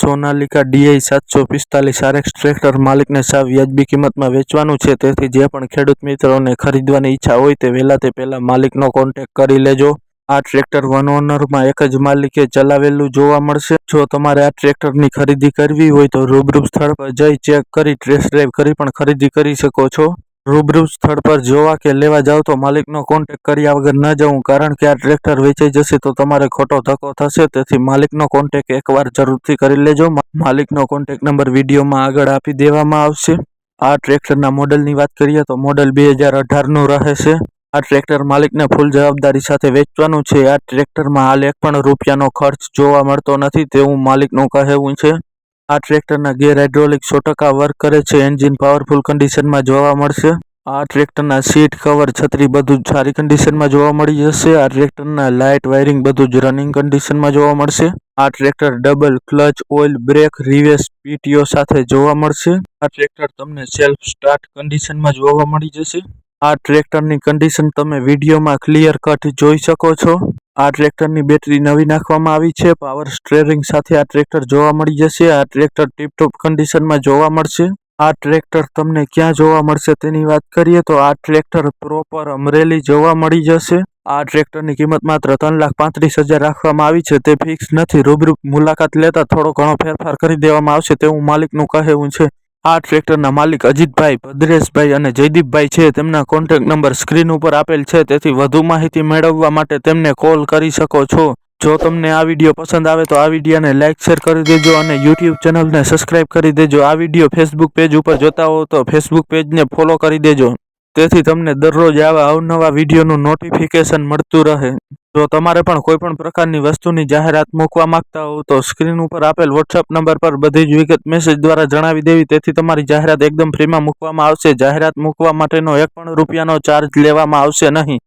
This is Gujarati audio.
સોનાલિકા ડીઆઈ સાતસો પિસ્તાલીસ આરએક્સ ટ્રેક્ટર માલિકને સાવ વ્યાજબી કિંમતમાં વેચવાનું છે. તેથી જે પણ ખેડૂત મિત્રોને ખરીદવાની ઈચ્છા હોય તે વહેલા તે પહેલાં માલિકનો કોન્ટેક કરી લેજો. આ ટ્રેક્ટર વન ઓનરમાં એક જ માલિકે ચલાવેલું જોવા મળશે. જો તમારે આ ટ્રેક્ટરની ખરીદી કરવી હોય તો રૂબરૂ સ્થળ પર જઈ ચેક કરી ટેસ્ટ ડ્રાઈવ કરી પણ ખરીદી કરી શકો છો. રૂબરૂ સ્થળ પર જોવા કે લેવા જાઓ તો માલિકનો કોન્ટેક કર્યા વગર ન જવું, કારણ કે આ ટ્રેક્ટર વેચાઈ જશે તો તમારે ખોટો ધક્કો થશે. તેથી માલિકનો કોન્ટેક એકવાર જરૂરથી કરી લેજો. માલિકનો કોન્ટેક નંબર વિડીયોમાં આગળ આપી દેવામાં આવશે. આ ટ્રેક્ટરના મોડલની વાત કરીએ તો મોડલ બે હજાર અઢારનું રહે છે આ ટ્રેક્ટર માલિકને ફૂલ જવાબદારી સાથે વેચવાનું છે. આ ટ્રેક્ટરમાં હાલ એક પણ રૂપિયાનો ખર્ચ જોવા મળતો નથી તેવું માલિકનું કહેવું છે. આ ટ્રેક્ટરના ગેર હાઇડ્રોલિક સો ટકા વર્ક કરે છે. એન્જિન પાવરફુલ કન્ડિશનમાં જોવા મળશે. આ ટ્રેક્ટરના સીટ કવર છત્રી બધું જ સારી કન્ડિશનમાં જોવા મળી જશે. આ ટ્રેક્ટરના લાઇટ વાયરિંગ બધું જ રનિંગ કન્ડિશનમાં જોવા મળશે. આ tractor double clutch oil brake reverse PTO સાથે જોવા મળશે. આ ટ્રેક્ટર તમને સેલ્ફ સ્ટાર્ટ કન્ડિશનમાં જોવા મળી જશે. આ ટ્રેક્ટરની કન્ડિશન તમે વિડીયોમાં ક્લિયર કટ જોઈ શકો છો. આ ટ્રેક્ટરની બેટરી નવી નાખવામાં આવી છે. પાવર સ્ટ્રેરિંગ સાથે આ ટ્રેક્ટર જોવા મળી જશે. આ ટ્રેક્ટર ટીપટોપ કન્ડિશનમાં જોવા મળશે. આ ટ્રેક્ટર તમને ક્યાં જોવા મળશે તેની વાત કરીએ તો આ ટ્રેક્ટર પ્રોપર અમરેલી જોવા મળી જશે. આ ટ્રેક્ટરની કિંમત માત્ર ત્રણ લાખ પાંત્રીસ હજાર રાખવામાં આવી છે. તે ફિક્સ નથી. રૂબરૂ મુલાકાત લેતા થોડો ઘણો ફેરફાર કરી દેવામાં આવશે તેવું માલિકનું કહેવું છે. આ ટ્રેક્ટરના માલિક અજીતભાઈ ભદ્રેશભાઈ અને જયદીપભાઈ છે. તેમના કોન્ટેક્ટ નંબર સ્ક્રીન ઉપર આપેલ છે. તેથી વધુ માહિતી મેળવવા માટે તેમને કોલ કરી શકો છો. જો તમને આ વીડિયો પસંદ આવે તો આ વિડીયોને લાઇક શેર કરી દેજો અને યુટ્યુબ ચેનલને સબસ્ક્રાઇબ કરી દેજો. આ વીડિયો ફેસબુક પેજ ઉપર જોતા હો તો ફેસબુક પેજને ફોલો કરી દેજો. તેથી તમને દરરોજ આવા અવનવા વિડીયોનું નોટિફિકેશન મળતું રહે. જો તમારે પણ કોઈ પણ પ્રકારની વસ્તુની જાહેરાત મૂકવા માંગતા હો, તો સ્ક્રીન ઉપર આપેલ વોટ્સઅપ નંબર પર બધી જ વિગત મેસેજ દ્વારા જણાવી દેવી. તેથી તમારી જાહેરાત એકદમ ફ્રીમાં મૂકવામાં આવશે. જાહેરાત મૂકવા માટેનો એક પણ રૂપિયાનો ચાર્જ લેવામાં આવશે નહીં.